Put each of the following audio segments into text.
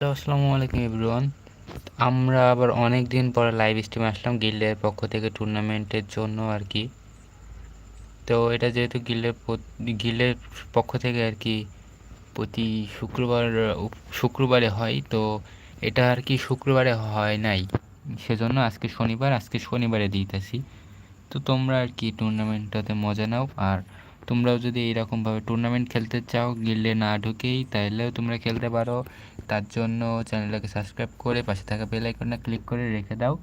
Hello আসসালামু আলাইকুম everyone. আমরা আবার অনেক দিন পরে লাইভ স্ট্রিমে আসলাম গিল্ডের পক্ষ থেকে টুর্নামেন্টের জন্য আর কি। তো এটা যেহেতু গিল্ডের গিল্ডের পক্ষ থেকে আর কি প্রতি শুক্রবার শুক্রবারে হয়, তো এটা আর কি শুক্রবারে হয় নাই। সেজন্য আজকে শনিবার, আজকে শনিবারে দিতেছি। তো তোমরা আর কি টুর্নামেন্টটাতে মজা নাও, আর তোমরাও যদি এইরকমভাবে টুর্নামেন্ট খেলতে চাও, গিল্ডে না ঢুকেই, তাইলেও তোমরা খেলতে পারো। তার জন্য চ্যানেলটাকে সাবস্ক্রাইব করে পাশে থাকা বেল আইকনটা ক্লিক করে রেখে দাও।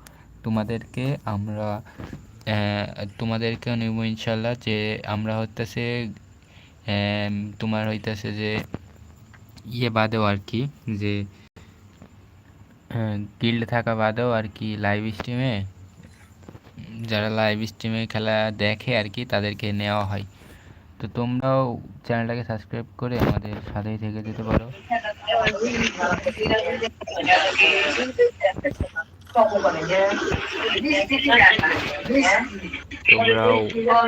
তোমাদেরকে আমরা তোমাদেরকেও নেব ইনশাল্লাহ যে আমরা হইতেছে তোমার হইতেছে যে ইয়ে বাদেও আর কি, যে গিল্ড থাকা বাদেও আর কি লাইভ স্ট্রিমে যারা লাইভ স্ট্রিমে খেলা দেখে আর কি, তাদেরকে নেওয়া হয়। তো তোমরাও চ্যানেলটাকে সাবস্ক্রাইব করে আমাদের সাথেই থেকে যেতে পারো। তোমরাও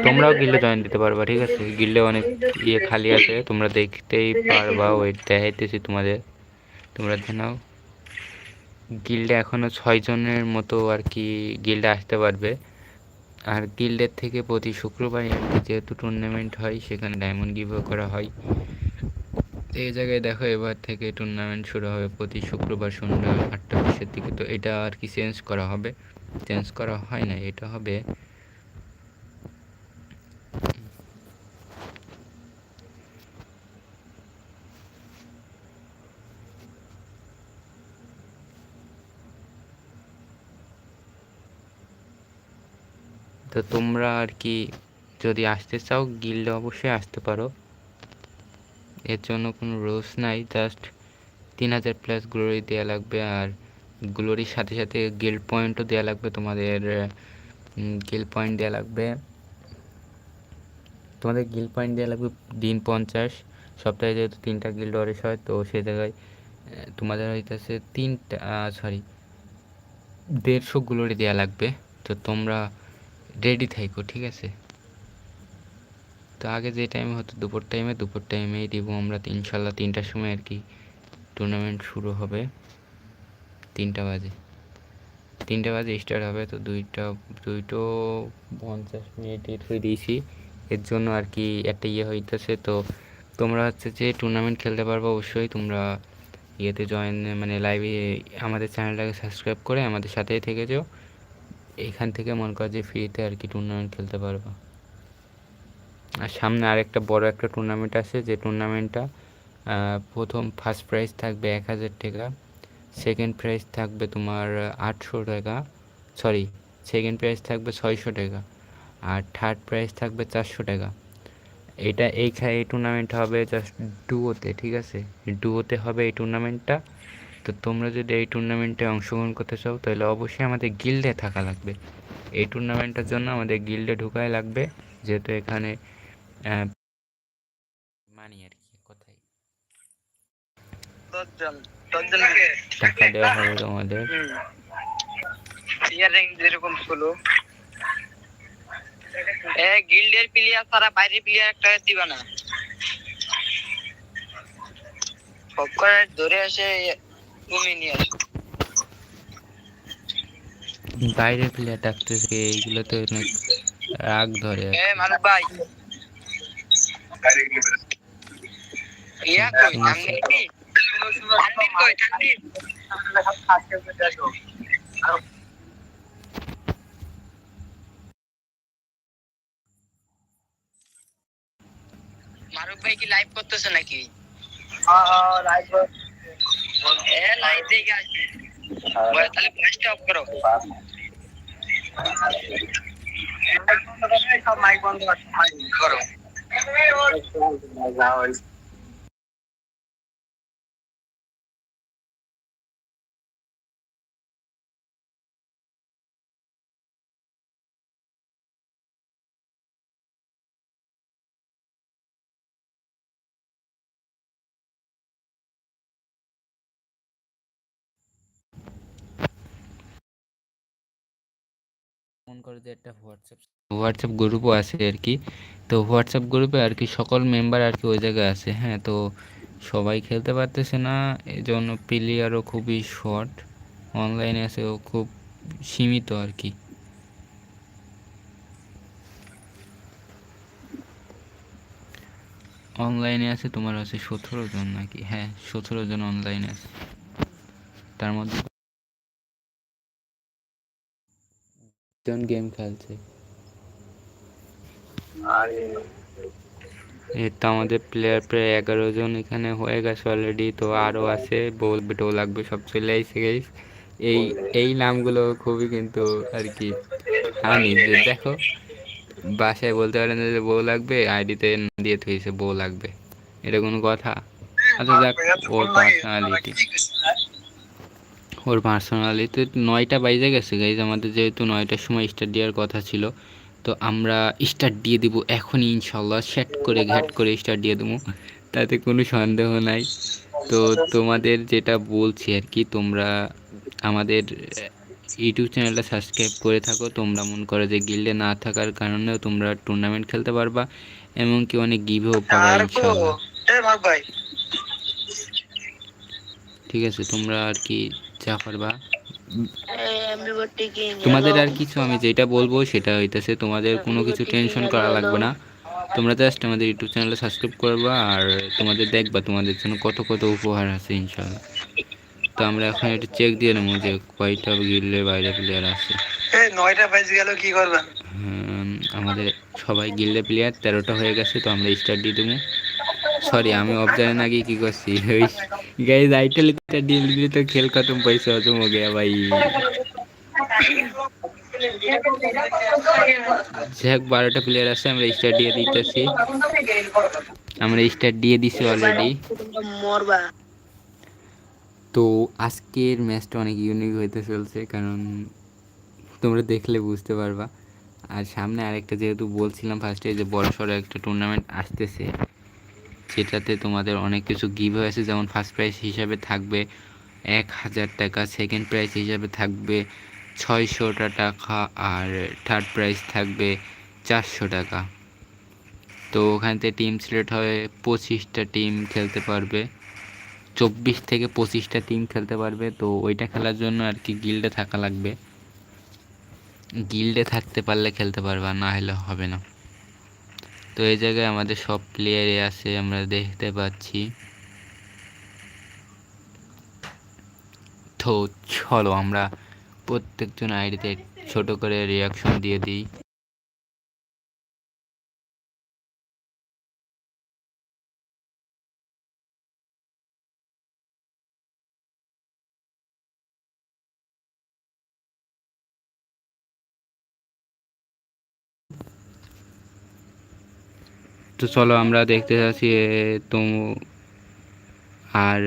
তোমরাও গিল্ডে জয়েন দিতে পারবা, ঠিক আছে? গিল্ডে অনেক ইয়ে খালি আছে, তোমরা দেখতেই পারবা ওয়েট দেখাইতেছি তোমাদের। তোমরা জানাও গিল্ডে এখনও ছয়জনের মতো আর কি গিল্ডে আসতে পারবে। আর গিল্ডের থেকে প্রতি শুক্রবার একটি যেহেতু টুর্নামেন্ট হয়, সেখানে ডায়মন্ড গিভ করা হয়। এই জায়গায় দেখো এবার থেকে টুর্নামেন্ট শুরু হবে প্রতি শুক্রবার সন্ধ্যা আটটা বিশের দিকে। তো এটা আর কি চেঞ্জ করা হবে? চেঞ্জ করা হয় না, এটা হবে তো তোমরা আর কি যদি আসতে চাও গিল্ডে অবশ্যই আসতে পারো। এর জন্য কোনো রোলস নাই জাস্ট তিন হাজার প্লাস গ্লোরি দেওয়া লাগবে আর গ্লোরির সাথে সাথে গিল্ড পয়েন্টও দেওয়া লাগবে তোমাদের গিল্ড পয়েন্ট দেওয়া লাগবে। তোমাদের গিল্ড পয়েন্ট দেওয়া লাগবে দিন পঞ্চাশ। সপ্তাহে যেহেতু তিনটা গিল্ড ওয়ারেস হয়, তো সে জায়গায় তোমাদের হইতেছে তিনটা সরি দেড়শো গ্লোরি দেওয়া লাগবে। তো তোমরা রেডি থাইকো, ঠিক আছে? তো আগে যে টাইমে হতো, দুপুর টাইমে দুপুর টাইমেই দিব আমরা ইনশাল্লাহ তিনটার সময় আর কি টুর্নামেন্ট শুরু হবে। তিনটা বাজে। তিনটা বাজে স্টার্ট হবে, তো দুইটা, দুইটো পঞ্চাশ মিনিট হয়ে দিয়েছি। এর জন্য আর কি একটা ইয়ে হইতেছে, তো তোমরা হচ্ছে যে টুর্নামেন্ট খেলতে পারব অবশ্যই। তোমরা ইয়েতে জয়েন মানে লাইভে আমাদের চ্যানেলটাকে সাবস্ক্রাইব করে আমাদের সাথেই থেকে যাও। এখান থেকে মনে কর যে ফ্রিতে আর কি টুর্নামেন্ট খেলতে পারব। আর সামনে আরেকটা বড় একটা টুর্নামেন্ট আছে, যে টুর্নামেন্টটা প্রথম ফার্স্ট প্রাইজ থাকবে এক হাজার টাকা সেকেন্ড প্রাইজ থাকবে তোমার আটশো টাকা সরি সেকেন্ড প্রাইজ থাকবে ছয়শো টাকা, আর থার্ড প্রাইজ থাকবে চারশো টাকা। এটা এই এই টুর্নামেন্টটা হবে জাস্ট ডুয়োতে ঠিক আছে? ডুয়োতে হবে এই টুর্নামেন্টটা তো তোমরা যদি এই টুর্নামেন্টে অংশগ্রহণ করতে চাও তাহলে অবশ্যই আমাদের গিল্ডে থাকা লাগবে। এই টুর্নামেন্টের জন্য আমাদের গিল্ডে ঢুকাই লাগবে যেহেতু এখানে মানি আর কি কোথায় টাকা দেওয়া হবে তোমাদের। যেরকম ছিল। এ গিল্ডের প্লেয়ার ছাড়া বাইরের প্লেয়ার একটা দিবা না। সব করে ধরে আসে বাইরের প্লেয়ার ডাকতেছে এইগুলো তো রাগ ধরে এ মানব ভাই। কই নামনি কি তানভীর কই তানভীর? মারুফ ভাই কি লাইভ করতেছে নাকি এ লাইভ দেখে আসি তাহলে ভয়েসটা অফ করো মাইক বন্ধ করো ফোন করে যে একটা হোয়াটসঅ্যাপ হোয়াটসঅ্যাপ গ্রুপও আছে আর কি। তো হোয়াটসঅ্যাপ গ্রুপে আর কি সকল মেম্বার আর কি ওই জায়গায় আছে হ্যাঁ তো সবাই খেলতে পারতেছে না। এজন্য প্লেয়ারও খুবই শর্ট, অনলাইনে আছেও খুব সীমিত আর কি। অনলাইনে আছে, তোমার আছে সতেরো জন নাকি? হ্যাঁ সতেরো জন অনলাইনে আছে। তার মধ্যে জন গেম খেলছে। এই তো আমাদের প্লেয়ার প্রায় এগারো জন এখানে হয়ে গেছে অলরেডি তো আরও আছে বল বেটো লাগবে সব চলে এসে গেছে এই এই নামগুলো খুবই কিন্তু আর কি হানি দেখো বাসায় বলতে পারেন যে বউ লাগবে আইডিতে দিয়ে থইছে বউ লাগবে। এটা কোনো কথা? আচ্ছা যাক ওর পার্সোনালিটি ওর পার্সোনালিতে নয়টা বাইজে গেছে গাইজ আমাদের যেহেতু নয়টার সময় স্টার্ট দেওয়ার কথা ছিল তো আমরা স্টার্ট দিয়ে দিব এখনই ইনশাল্লাহ সেট করে ঘ্যাট করে স্টার্ট দিয়ে দেবো তাতে কোনো সন্দেহ নাই। তো তোমাদের যেটা বলছি আর কি তোমরা আমাদের ইউটিউব চ্যানেলটা সাবস্ক্রাইব করে থাকো তোমরা মনে করো যে গিল্ডে না থাকার কারণেও তোমরা টুর্নামেন্ট খেলতে পারবা এমনকি অনেক গিভেও পাবা ইনশাল্লাহ ঠিক আছে তোমরা আর কি যা পারবা তোমাদের আর কিছু আমি যেটা বলব সেটা হইতেছে তোমাদের কোনো কিছু টেনশন করা লাগবে না। তোমরা জাস্ট আমাদের ইউটিউব চ্যানেলে সাবস্ক্রাইব করবা আর তোমাদের দেখবা তোমাদের জন্য কত কত উপহার আছে ইনশাল্লাহ তো আমরা এখন একটু চেক দিয়ে নেব যে কয়টা গিল্ডের বাইরে প্লেয়ার আছে। নয়টা বাইজ গেল কি করবেন আমাদের সবাই গিল্ডে প্লেয়ার তেরোটা হয়ে গেছে তো আমরা স্টার্ট দিয়ে দেবো। সরি আমি অবজারেন আগে কি করছি? ওই গাইজ আইটেল দিলে তো খেল খতম পয়সা খতম হো গয়া ভাই। যাক বারোটা প্লেয়ার আছে আমরা স্টার্ট দিয়ে দিতেছি। আমরা স্টার্ট দিয়ে দিছি অলরেডি তো আজকের ম্যাচটা অনেক ইউনিক হইতে চলছে কারণ তোমরা দেখলে বুঝতে পারবা। আর সামনে আরেকটা যেহেতু বলছিলাম ফার্স্টে যে বড় সড়ো একটা টুর্নামেন্ট আসতেছে। যেটাতে তোমাদের অনেক কিছু গিভ আছে, যেমন ফার্স্ট প্রাইজ হিসাবে থাকবে এক হাজার টাকা সেকেন্ড প্রাইজ হিসাবে থাকবে ছয়শোটা টাকা আর থার্ড প্রাইজ থাকবে চারশো টাকা। তো ওখান থেকে টিম সিলেক্ট হয়ে পঁচিশটা টিম খেলতে পারবে, চব্বিশ থেকে পঁচিশটা টিম খেলতে পারবে। তো ওইটা খেলার জন্য আর কি গিল্ডে থাকা লাগবে। গিল্ডে থাকতে পারলে খেলতে পারবে, না হলে হবে না। তো এই জায়গায় আমাদের সব প্লেয়ারে আছে, আমরা দেখতে পাচ্ছি। তো চলো আমরা প্রত্যেকজন আইডিতে ছোট করে রিয়াকশন দিয়ে দিই। তো চলো আমরা দেখতে যাচ্ছি তো আর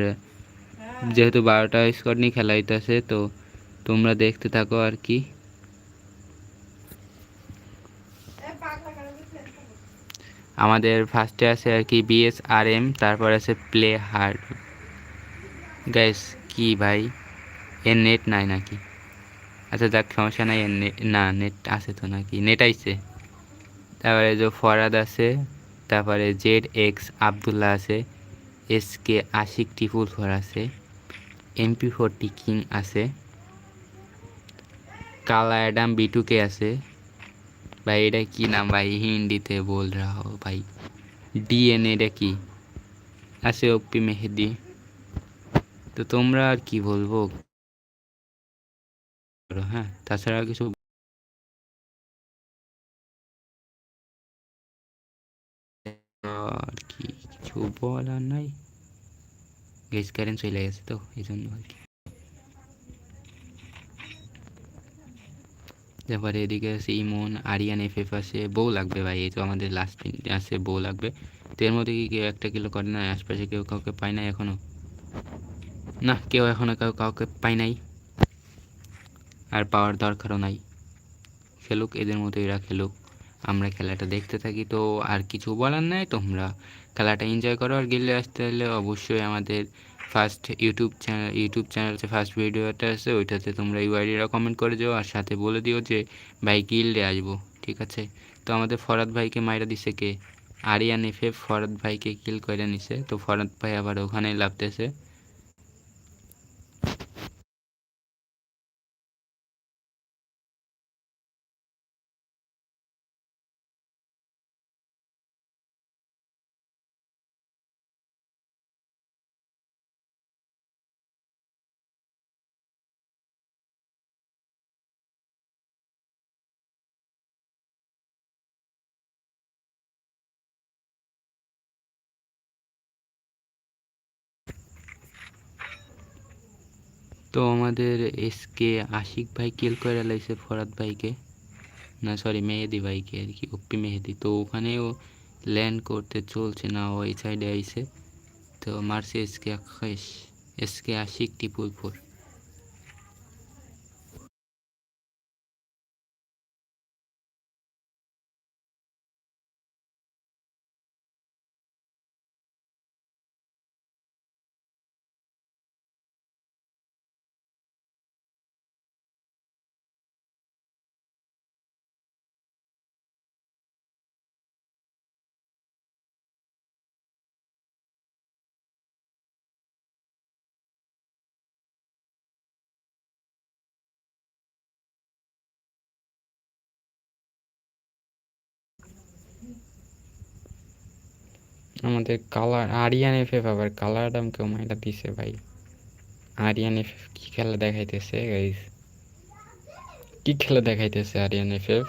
যেহেতু বারোটা স্কোয়াড নিয়ে খেলা হইতেছে, তো তোমরা দেখতে থাকো আর কি। আমাদের ফার্স্টে আছে আর কি বিএস আর এম তারপর আছে প্লে হার্ড গ্যাস কি ভাই? এর নেট নাই নাকি? আচ্ছা যাক, সমস্যা নাই না নেট আছে তো নাকি? নেট আইছে। তারপরে যে ফরাদ আছে তারপরে জেড এক্স আবদুল্লাহ আছে, S K Ashik Tipul four আছে এমপি ফোরটি কিং আছে, কালা অ্যাডাম বিটুকে আছে। ভাই, এটা কি নাম? ভাই, হিন্দিতে বল রা হো ভাই ডিএনএ এটা কি? আছে ওপি মেহেদি। তো তোমরা আর কি বলব? হ্যাঁ তাছাড়া কিছু বলার নাই গ্যাস কারেন্ট চলে গেছে তো এই জন্য আর কি তারপরে এদিকে আছে ইমন আরিয়ান এফ এফ আছে বউ লাগবে ভাই এই তো আমাদের লাস্ট আছে বউ লাগবে তো এর মধ্যে কি কেউ একটা কিলো করে না আশপাশে কেউ কাউকে পায় নাই এখনও না কেউ এখনও কেউ কাউকে পায় নাই আর পাওয়ার দরকারও নাই খেলুক এদের মতো এরা খেলুক আমরা খেলাটা দেখতে থাকি তো আর কিছু বলার নাই তোমরা খেলাটা এনজয় করো আর গেলে আসতে হলে অবশ্যই আমাদের first YouTube channel YouTube channel যে ফার্স্ট ভিডিওটা আছে ওইটাতে তোমরা ইউআইডিটা কমেন্ট করে যাও আর সাথে বলে দিও যে, ভাই গিল্ডে আসব। ঠিক আছে? তো আমাদের ফরাদ ভাইকে মাইরা দিছে কে? আরিয়ান এফে ফরাদ ভাইকে কিল করে নিছে। তো ফরাদ ভাই আবার ওখানে লাভতেছে তো আমাদের এসকে আশিক ভাই কিল করে লাইছে, ফরাদ ভাইকে। না সরি মেহেদি ভাইকে আর কি ওপি মেহেদি। তো ওখানেও ল্যান্ড করতে চলছে না ওই সাইডে আইছে। তো মারছে S K Akash SK Ashik Tipul আমাদের কালার আরিয়ান এফ এফ আবার কালার দাম কেউ মাইটা দিছে ভাই? আরিয়ান এফ এফ কি খেলা দেখাইতেছে গাইস কী খেলা দেখাইতেছে আরিয়ান এফ এফ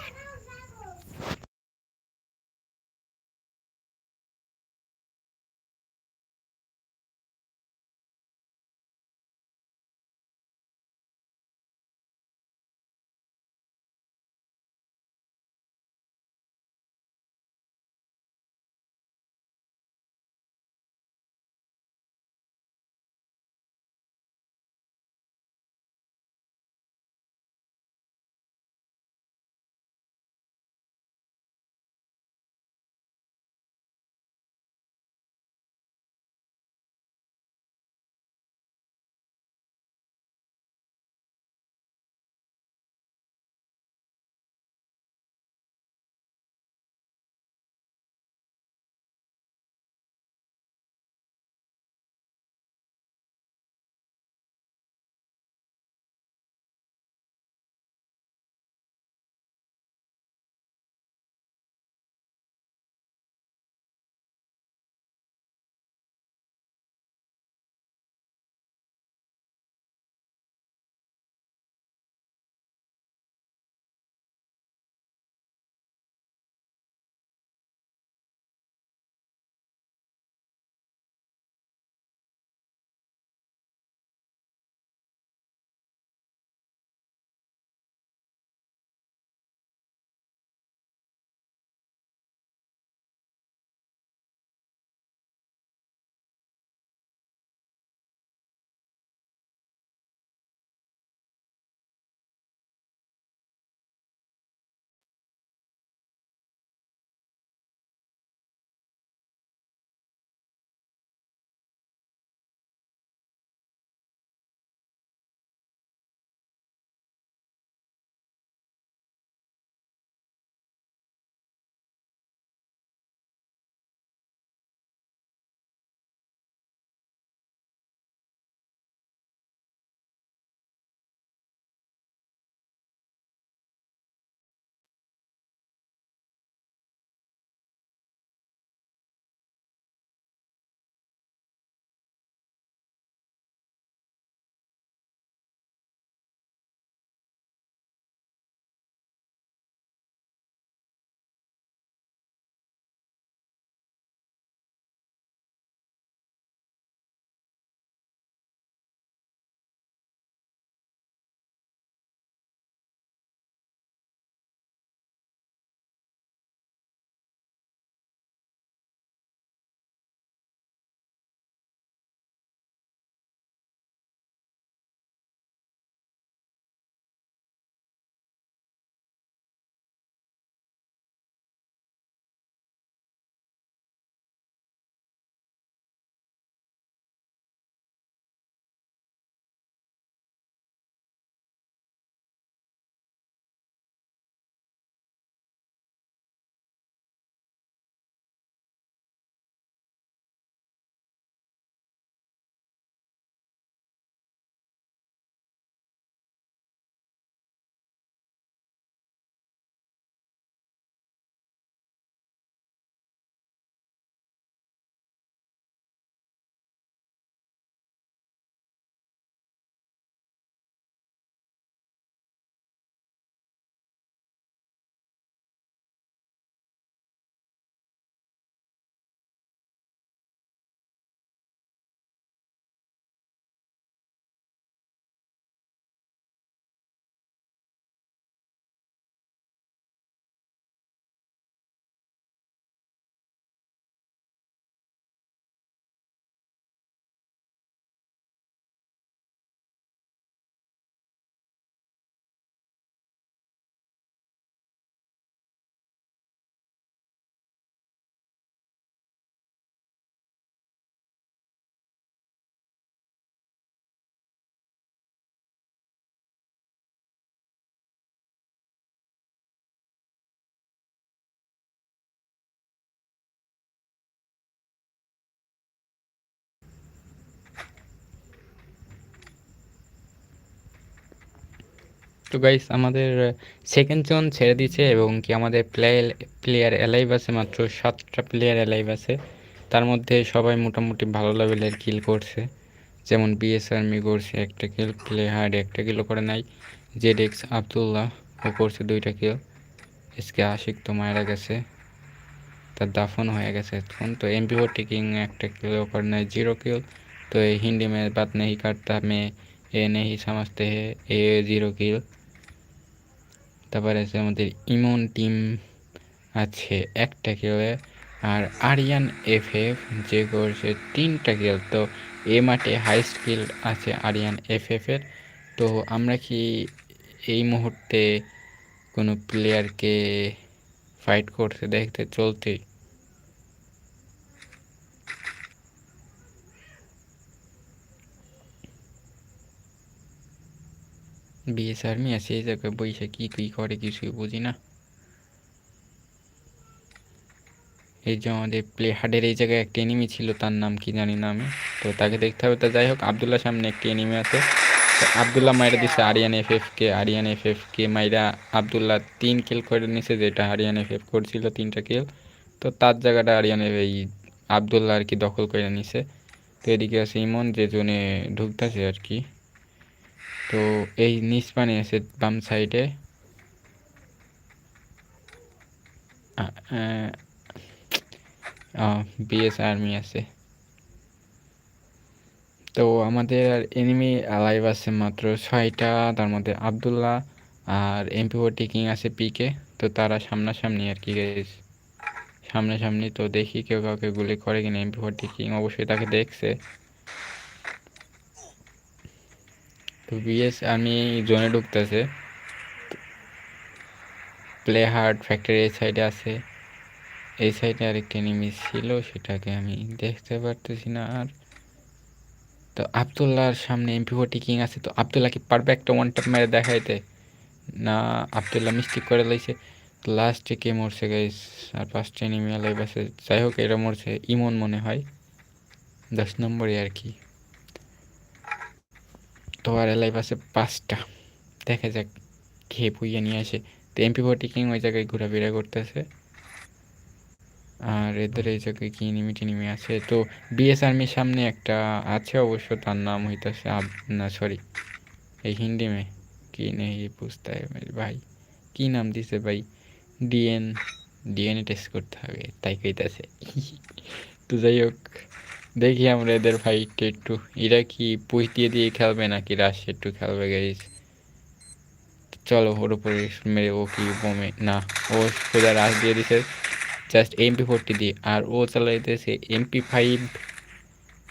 তো গাইস আমাদের সেকেন্ড জোন ছেড়ে দিয়েছে এবং কি আমাদের প্লেয়ার প্লেয়ার অ্যালাইভ আছে মাত্র সাতটা প্লেয়ার অ্যালাইভ আছে তার মধ্যে সবাই মোটামুটি ভালো লেভেলের কিল করছে যেমন বিএস আর্মি করছে একটা কিল প্লে হার্ড একটা কিলো করে নাই জেড এক্স আবদুল্লাহ ও করছে দুইটা কিল এসকে আশিক তো মারা গেছে তার দাফন হয়ে গেছে এখন তো एमपी फोर्टी किंग একটা किल कर नहीं जीरो किल तो ये हिंदी में बात नहीं करता मैं ये नहीं समझते हैं ये জিরো কিল তারপরে আছে আমাদের ইমন টিম আছে একটা খেলে, আর আরিয়ান এফ এফ যে করছে তিনটা খেল, তো এ মাঠে হাই স্কিল আছে আরিয়ান এফ এফ এর। তো আমরা কি এই মুহূর্তে কোনো প্লেয়ারকে ফাইট করতে দেখতে চলতে বিএস আর্মি আছে, এই জায়গায় বইসে কি কি করে কিছুই বুঝি না। এই যে আমাদের প্লে হার্ডের এই জায়গায় একটা এনিমি ছিল, তার নাম কি জানি না আমি। তো তাকে দেখতে হবে। তো যাই হোক আবদুল্লাহ সামনে একটি এনিমি আছে। আবদুল্লাহ মাইরা দিচ্ছে আরিয়ান এফ এফ কে আরিয়ান এফ এফ কে মাইরা আবদুল্লাহ তিন কিল করে নিছে, যেটা আরিয়ান এফ এফ করছিল, তিনটা কিল তো তার জায়গাটা আরিয়ান এফ এই আবদুল্লাহ আর কি দখল করে নিছে। তো এদিকে আছে ইমন, যে জোনে ঢুকতেছে আর কি। তো এই নিচ পানি আছে বাম সাইডে বিএস আর্মি আছে। তো আমাদের এনিমি লাইভ আছে মাত্র ছয়টা, তার মধ্যে আবদুল্লাহ আর এমপি ফোর্টি কিং আছে পিকে তো তারা সামনাসামনি আর কি সামনাসামনি তো দেখি কেউ কাউকে গুলি করে কিনা এমপি ফোর্টি কিং অবশ্যই তাকে দেখছে। তো বিএস আমি জোনে ঢুকতেছে। প্লে হার্ড ফ্যাক্টরি এই সাইডে আছে। এই সাইডে আরেকটা এনিমি ছিল, সেটাকে আমি দেখতে পারতেছি না আর। তো আবদুল্লাহর সামনে এমপি ফোর্টি কিং আছে, তো আবদুল্লাহ কি পারবে একটা ওয়ান ট্যাপ মেরে দেখাইতে? না, আবদুল্লাহ মিস্টেক করে লাইছে। লাস্টে কে মরছে গাইস আর পাঁচটা এনিমি আলাই বাসে যাই হোক, এরা মরছে, ইমন মনে হয়। দশ নম্বরে আর কি। তো আর এলাইভ আছে পাঁচটা। দেখা যাক খেয়ে পুইয়ে নিয়ে আসে। তো এমপি ফোর্টি কিং ওই জায়গায় ঘোরাফেরা করতেছে। আর এদের এই জায়গায় কি নিমি টিনিমি আছে? তো বিএস আর্মির সামনে একটা আছে অবশ্য, তার নাম হইতেছে না সরি এই হিন্দি মে কি নেই বুঝতে ভাই। কি নাম দিছে ভাই? ডিএন ডিএনএ টেস্ট করতে হবে, তাই কইতাছে। তো যাই হোক দেখি আমরা এদের ফাইট একটু। এরা কি পুষ দিয়ে দিয়ে খেলবে নাকি রাশ একটু খেলবে গাইস চলো, ওর উপরে মেরে ও কি বোমে? না, ও সোজা রাশ দিয়ে দিছে জাস্ট এমপি ফোরটি দিয়ে। আর ও চালাইতেছে এমপি ফাইভ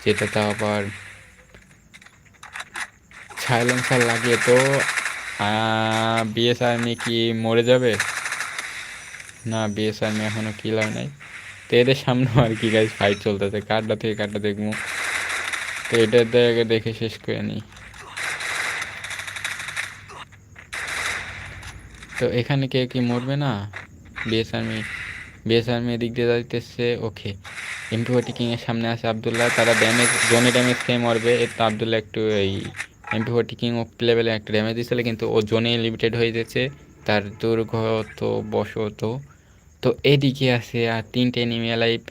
যেটা তা আবার সাইলেন্সার লাগিয়ে তো বিএস আর্মি কি মরে যাবে? না বিএস আর্মি এখনও কিল হয় নাই। তো এদের সামনেও আর কি গাইজ ফাইট চলতেছে। কারটা থেকে কারটা দেখব। তো এটার জায়গা দেখে শেষ করে নিই। তো এখানে কেউ কি মরবে না? বিএস আর্মি বিএস আর্মি এদিক দিয়ে যাইতেছে ওকে এমপি কিংয়ের সামনে আছে আবদুল্লাহ, তারা ড্যামেজ জোনে ড্যামেজ খেয়ে মরবে। এর তো আবদুল্লাহ একটু এই এমপি ফোর্টি কিং ও লেভেলে একটা ড্যামেজ দিয়েছিল, কিন্তু ও জোনে লিমিটেড হয়ে যাচ্ছে তার দুর্গত, বশত তো এদিকে আছে আর তিনটে এনিমি লাইভ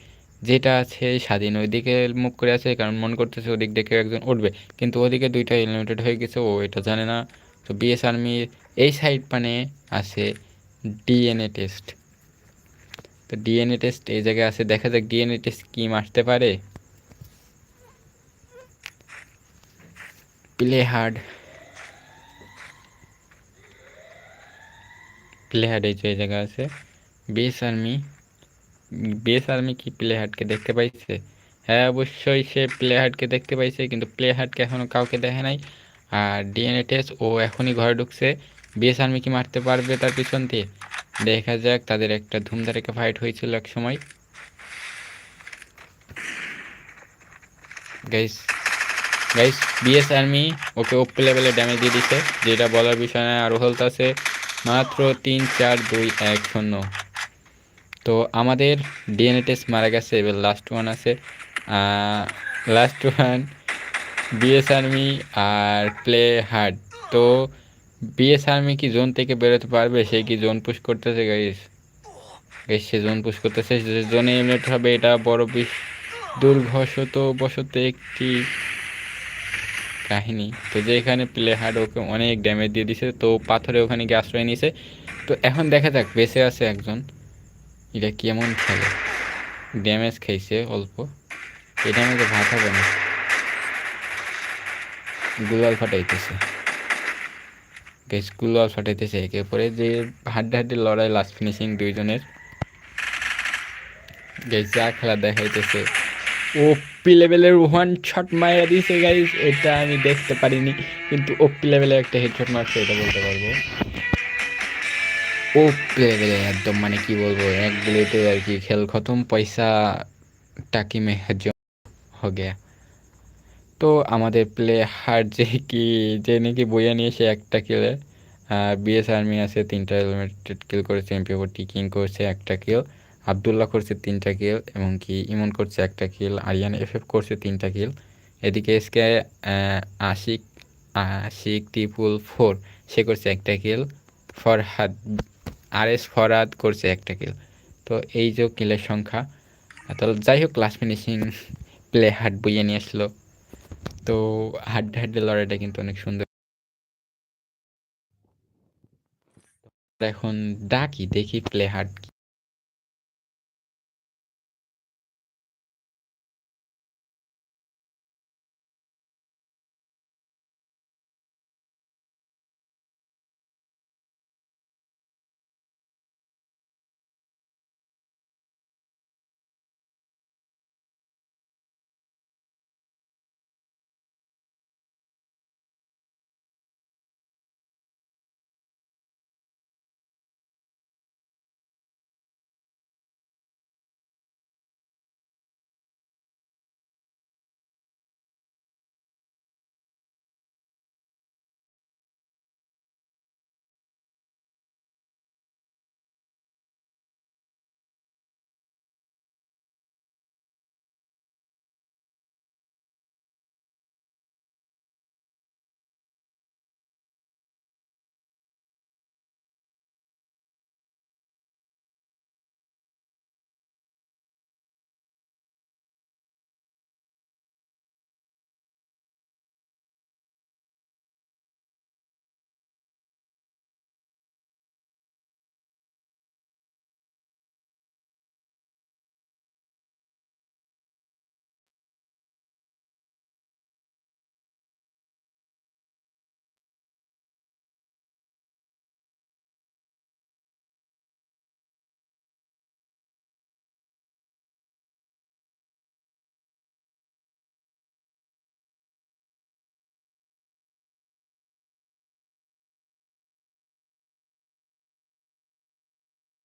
যেটা আছে স্বাধীন, ওইদিকে মুখ করে আছে, কারণ মন করতেছে ওদিক দেখে একজন উঠবে। কিন্তু ওদিকে দুইটা এলিমিটেড হয়ে গেছে, ও এটা জানে না। তো বিএস আর্মির এই সাইড মানে আছে ডিএনএ টেস্ট তো ডিএনএ টেস্ট এই জায়গায় আছে, দেখা যাক ডিএনএ টেস্ট কি মারতে পারে। প্লে হার্ড প্লে হার্ড এই যে জায়গা আছে। বেস আর্মি বেস আর্মি কি প্লে হার্টকে দেখতে পাইছে? হ্যাঁ অবশ্যই সে প্লে হার্টকে দেখতে পাইছে, কিন্তু প্লে হার্টকে এখনও কাউকে দেখে নাই। আর ডিএনএ টেস্ট ও এখনই ঘরে ঢুকছে। বিএস আর্মি কি মারতে পারবে তার পিছন দিয়ে? দেখা যাক, তাদের একটা ধুমধারেকে ফাইট হয়েছিল এক সময়। গাইস গাইস বিএস আর্মি ওকে ওপি লেভেলে ড্যামেজ দিয়ে দিছে। যেটা বলার বিষয় নয় আরও হেলথ আছে মাত্র তিন, চার, দুই, এক, শূন্য। তো আমাদের ডিএনএ টেস্ট মারা গেছে, এবার লাস্ট ওয়ান আছে। লাস্ট ওয়ান বিএস আর্মি আর প্লে হার্ড তো বিএস আর্মি কি জোন থেকে বেরোতে পারবে? সে কি জোন পুশ করতেছে গাইস গাইস সে জোন পুশ করতেছে। জোনে এলিমিনেট হবে, এটা বড় বিশ দুর্ঘশত বশত একটি কাহিনী। তো যে এখানে প্লে হার্ড ওকে অনেক ড্যামেজ দিয়ে দিছে, তো পাথরে ওখানে গিয়ে আশ্রয় নিছে তো এখন দেখা যাক বেঁচে আছে একজন। এটা কেমন খেলে? ড্যামেজ খাইছে অল্প। এটা আমাকে ভাত হবে না। গুলাল ফাটাইতেছে। বেশ গুলাল ফাটাইতেছে একে পরে যে হাড্ডে হাড্ডে লড়াই লাস্ট ফিনিশিং দুইজনের। গাইস যা খেলা দেখাইতেছে। ওপি লেভেলের ওয়ান শট মারা দিয়েছে গাইস এটা আমি দেখতে পারিনি। কিন্তু ওপি লেভেলের একটা হেড হেডশট মারছে, এটা বলতে পারব। ও লেভেলে একদম মানে কি বলব, এক গুলোতে আর কি খেল খতম, পয়সা টাকি মে হজম তো আমাদের প্লে হার যে কি, যে নাকি বইয়া নিয়ে সে একটা কিলে বিএস আর্মি আছে, তিনটা হেলমেটেড কিল করেছে এমপি ও টিকিং করছে একটা কিল আবদুল্লাহ করছে তিনটা কিল এবং কি ইমন করছে একটা কিল আরিয়ান এফ এফ করছে তিনটা কিল এদিকে S K Ashik Ashik Tipul four সে করছে একটা কিল ফরহাদ আর এস ফরাদ করছে একটা কিল তো এই যে কিলের সংখ্যা তাহলে যাই হোক লাস্ট ফিনিশিং প্লে হাট বইয়ে নিয়ে আসলো। তো হাড্ডে হাড্ডে লড়াইটা কিন্তু অনেক সুন্দর। এখন ডাকি, দেখি প্লে হার্ট